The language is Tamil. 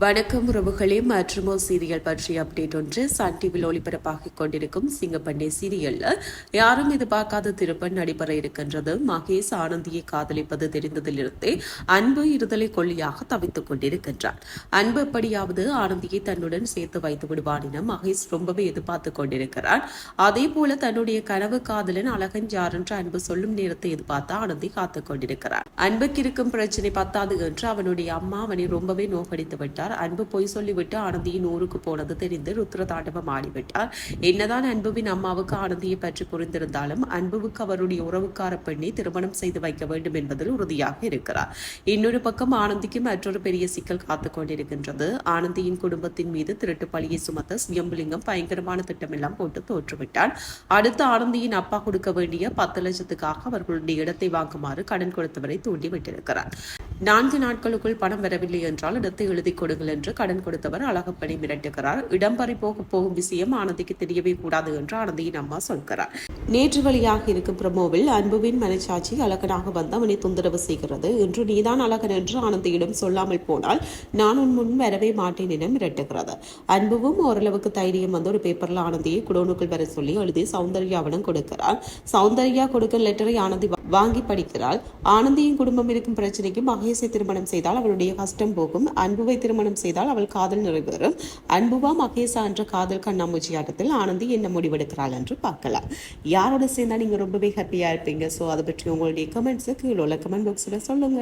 வணக்கம் உறவுகளே மற்றுமோ சீரியல் பற்றிய அப்டேட் ஒன்று சன் டிவியில் ஒளிபரப்பாகிக் கொண்டிருக்கும் சிங்கப்பண்டே சீரியல்ல. யாரும் எதிர்பார்க்காத திருப்பன் நடைபெற இருக்கின்றது. மகேஷ் ஆனந்தியை காதலிப்பது தெரிந்ததிலிருந்தே அன்பு இருதலை கொள்ளியாக தவித்துக் கொண்டிருக்கின்றார் அன்பு எப்படியாவது ஆனந்தியை தன்னுடன் சேர்த்து வைத்து விடுவான் என மகேஷ் ரொம்பவே எதிர்பார்த்துக் கொண்டிருக்கிறார் அதே போல தன்னுடைய கனவு காதலன் அழகன் யார் என்று அன்பு சொல்லும் நேரத்தை எதிர்பார்த்து ஆனந்தி காத்துக் கொண்டிருக்கிறார் அன்புக்கு இருக்கும் பிரச்சனை பத்தாது என்று அவனுடைய அம்மா அவனை ரொம்பவே நோக்கடித்து விட்டார் அன்பு பொய் சொல்லிவிட்டு ஆனந்தியின் ஊருக்கு போனது தெரிந்து ருத்ர தாண்டவம் ஆடிவிட்டார். என்னதான் அன்புவின் அம்மாவுக்கு ஆனந்தியை பற்றி புரிந்திருந்தாலும் அன்புவுக்கு அவருடைய உறவுக்கார பெண்ணை திருமணம் செய்து வைக்க வேண்டும் என்பதில் உறுதியாக இருக்கிறார். இன்னொரு பக்கம் ஆனந்திக்கு மற்றொரு பெரிய சிக்கல் காத்துக் கொண்டிருக்கின்றது. ஆனந்தியின் குடும்பத்தின் மீது திருட்டு பழியை சுமத்த சுயம்புலிங்கம் பயங்கரமான திட்டமெல்லாம் போட்டு தோற்றுவிட்டார். அடுத்து ஆனந்தியின் அப்பா கொடுக்க வேண்டிய பத்து லட்சத்துக்காக அவர்களுடைய இடத்தை வாங்குமாறு கடன் கொடுத்தவரை தூண்டி விட்டிருக்கிறார் நான்கு நாட்களுக்குள் பணம் வரவில்லை என்றால் இடத்தை எழுதி கொடுங்கள் என்று கடன் கொடுத்தவர் அழகப்பனை மிரட்டுகிறார். இடம் பறி போக போகும் விஷயம் ஆனந்திக்கு தெரியவே கூடாது என்று ஆனந்தியின் அம்மா சொல்கிறார். நேற்று வழியாக இருக்கும் பிரமோவில் அன்புவின் மனச்சாட்சி அழகனாக வந்து அவனை தொந்தரவு செய்கிறது. இன்று நீதான் அழகன் என்று ஆனந்தியிடம் சொல்லாமல் போனால் நான் உன் முன் வரவே மாட்டேன் என மிரட்டுகிறது. அன்புவும் ஓரளவுக்கு தைரியம் வந்து ஒரு பேப்பர்ல ஆனந்தியை குடோனுக்குள் வர சொல்லி எழுதி சௌந்தர்யாவிடம் கொடுக்கிறார். சௌந்தர்யா கொடுக்கும் லெட்டரை ஆனந்தி வாங்கி படிக்கிறாள். ஆனந்தியின் குடும்பம் இருக்கும் பிரச்சனைக்கு மகேஷை திருமணம் செய்தால் அவளுடைய கஷ்டம் போகும். அன்புவை திருமணம் செய்தால் அவள் காதல் நிறைவேறும். அன்புவா மகேஷா என்ற காதல் கண்ணாமூச்சி ஆட்டத்தில் ஆனந்தி என்ன முடிவெடுக்கிறாள் என்று பார்க்கலாம். யாரோட சேர்ந்தா நீங்க ரொம்பவே ஹாப்பியா இருப்பீங்க? ஸோ அதை பற்றி உங்களுடைய கமெண்ட்ஸை கீழே உள்ள கமெண்ட் பாக்ஸில் சொல்லுங்க.